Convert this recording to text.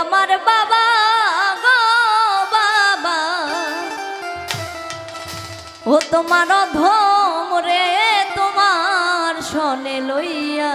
আমার বাবা গো বাবা। ও তোমার ধম রে তোমার সনে লইয়া।